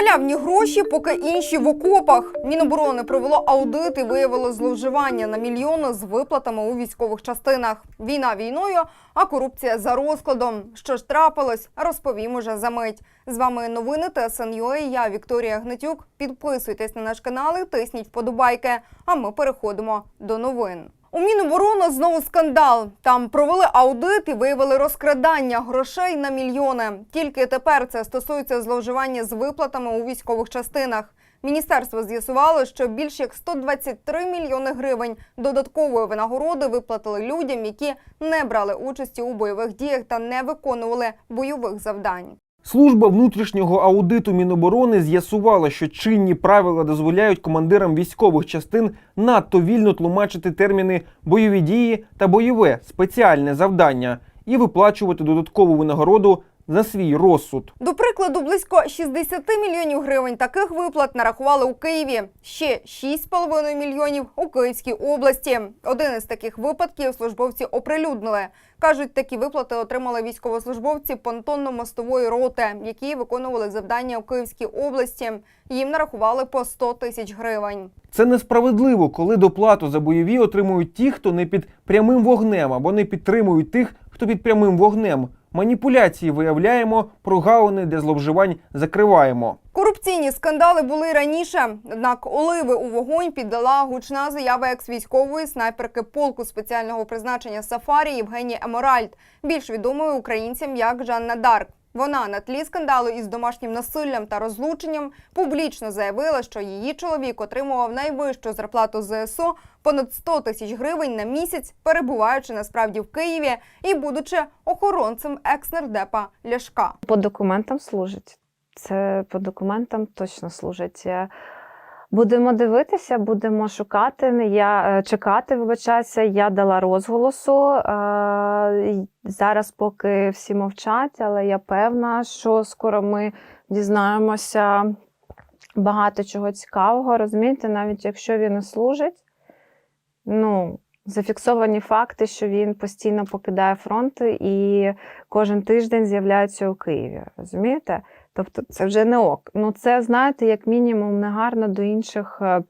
Халявні гроші, поки інші в окопах. Міноборони провело аудит і виявило зловживання на мільйони з виплатами у військових частинах. Війна війною, а корупція за розкладом. Що ж трапилось, розповім уже за мить. З вами новини ТСНЮА. Я Вікторія Гнатюк. Підписуйтесь на наш канал і тисніть вподобайки. А ми переходимо до новин. У Міноборони знову скандал. Там провели аудит і виявили розкрадання грошей на мільйони. Тільки тепер це стосується зловживання з виплатами у військових частинах. Міністерство з'ясувало, що більш як 123 мільйони гривень додаткової винагороди виплатили людям, які не брали участі у бойових діях та не виконували бойових завдань. Служба внутрішнього аудиту Міноборони з'ясувала, що чинні правила дозволяють командирам військових частин надто вільно тлумачити терміни бойові дії та бойове спеціальне завдання і виплачувати додаткову винагороду за свій розсуд. До прикладу, близько 60 мільйонів гривень таких виплат нарахували у Києві. Ще 6,5 мільйонів у Київській області. Один із таких випадків службовці оприлюднили. Кажуть, такі виплати отримали військовослужбовці понтонно-мостової роти, які виконували завдання у Київській області. Їм нарахували по 100 тисяч гривень. Це несправедливо, коли доплату за бойові отримують ті, хто не під прямим вогнем або не підтримують тих, хто під прямим вогнем. Маніпуляції виявляємо, прогалини для зловживань закриваємо. Корупційні скандали були раніше. Однак оливи у вогонь піддала гучна заява екс-військової снайперки полку спеціального призначення Сафарі Євгенії Еморальд, більш відомої українцям як Жанна Дарк. Вона на тлі скандалу із домашнім насиллям та розлученням публічно заявила, що її чоловік отримував найвищу зарплату ЗСУ понад 100 тисяч гривень на місяць, перебуваючи насправді в Києві і будучи охоронцем екс-нардепа Ляшка. По документам служить. Це по документам точно служить. Будемо дивитися, будемо шукати. Я е, чекати, вибачаюся. Я дала розголосу. Е, Зараз поки всі мовчать, але я певна, що скоро ми дізнаємося багато чого цікавого. Розумієте, навіть якщо він і служить, ну. Зафіксовані факти, що він постійно покидає фронт і кожен тиждень з'являється у Києві. Розумієте? Тобто це вже не ок. Ну це знаєте, як мінімум, негарно до інших е,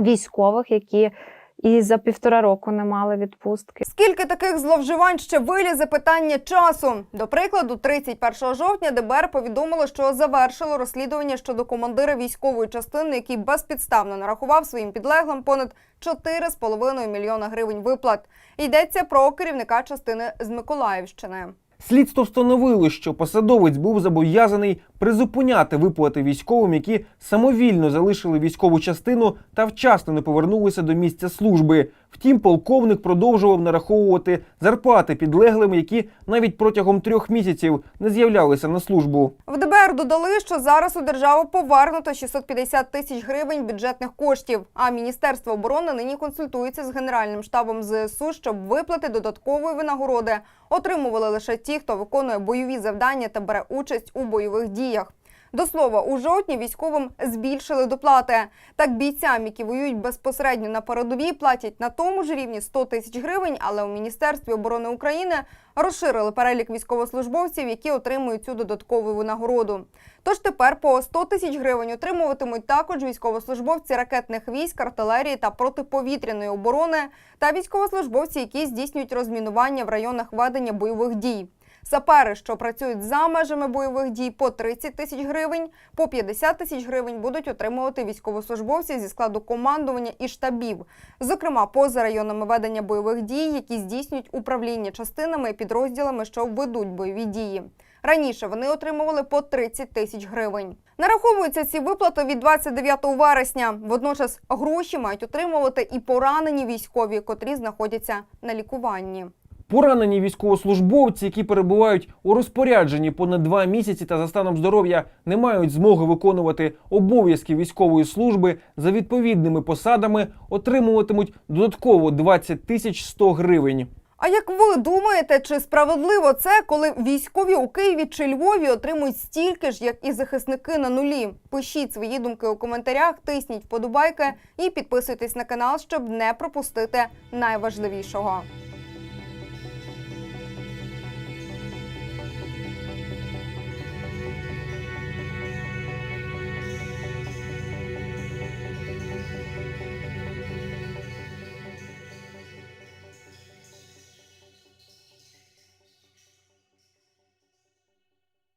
військових, які і за півтора року не мали відпустки. Скільки таких зловживань ще вилізе питання часу? До прикладу, 31 жовтня ДБР повідомило, що завершило розслідування щодо командира військової частини, який безпідставно нарахував своїм підлеглим понад 4,5 мільйона гривень виплат. Йдеться про керівника частини з Миколаївщини. Слідство встановило, що посадовець був зобов'язаний призупиняти виплати військовим, які самовільно залишили військову частину та вчасно не повернулися до місця служби. Втім, полковник продовжував нараховувати зарплати підлеглим, які навіть протягом трьох місяців не з'являлися на службу. В ДБР додали, що зараз у державу повернуто 650 тисяч гривень бюджетних коштів. А Міністерство оборони нині консультується з Генеральним штабом ЗСУ, щоб виплати додаткової винагороди отримували лише ті, хто виконує бойові завдання та бере участь у бойових діях. До слова, у жовтні військовим збільшили доплати. Так бійцям, які воюють безпосередньо на передовій, платять на тому ж рівні 100 тисяч гривень, але у Міністерстві оборони України розширили перелік військовослужбовців, які отримують цю додаткову винагороду. Тож тепер по 100 тисяч гривень отримуватимуть також військовослужбовці ракетних військ, артилерії та протиповітряної оборони та військовослужбовці, які здійснюють розмінування в районах ведення бойових дій. Сапери, що працюють за межами бойових дій, по 30 тисяч гривень, по 50 тисяч гривень будуть отримувати військовослужбовці зі складу командування і штабів, зокрема поза районами ведення бойових дій, які здійснюють управління частинами і підрозділами, що ведуть бойові дії. Раніше вони отримували по 30 тисяч гривень. Нараховуються ці виплати від 29 вересня. Водночас гроші мають отримувати і поранені військові, котрі знаходяться на лікуванні. Поранені військовослужбовці, які перебувають у розпорядженні понад два місяці та за станом здоров'я не мають змоги виконувати обов'язки військової служби за відповідними посадами, отримуватимуть додатково 20 тисяч 100 гривень. А як ви думаєте, чи справедливо це, коли військові у Києві чи Львові отримують стільки ж, як і захисники на нулі? Пишіть свої думки у коментарях, тисніть вподобайки і підписуйтесь на канал, щоб не пропустити найважливішого.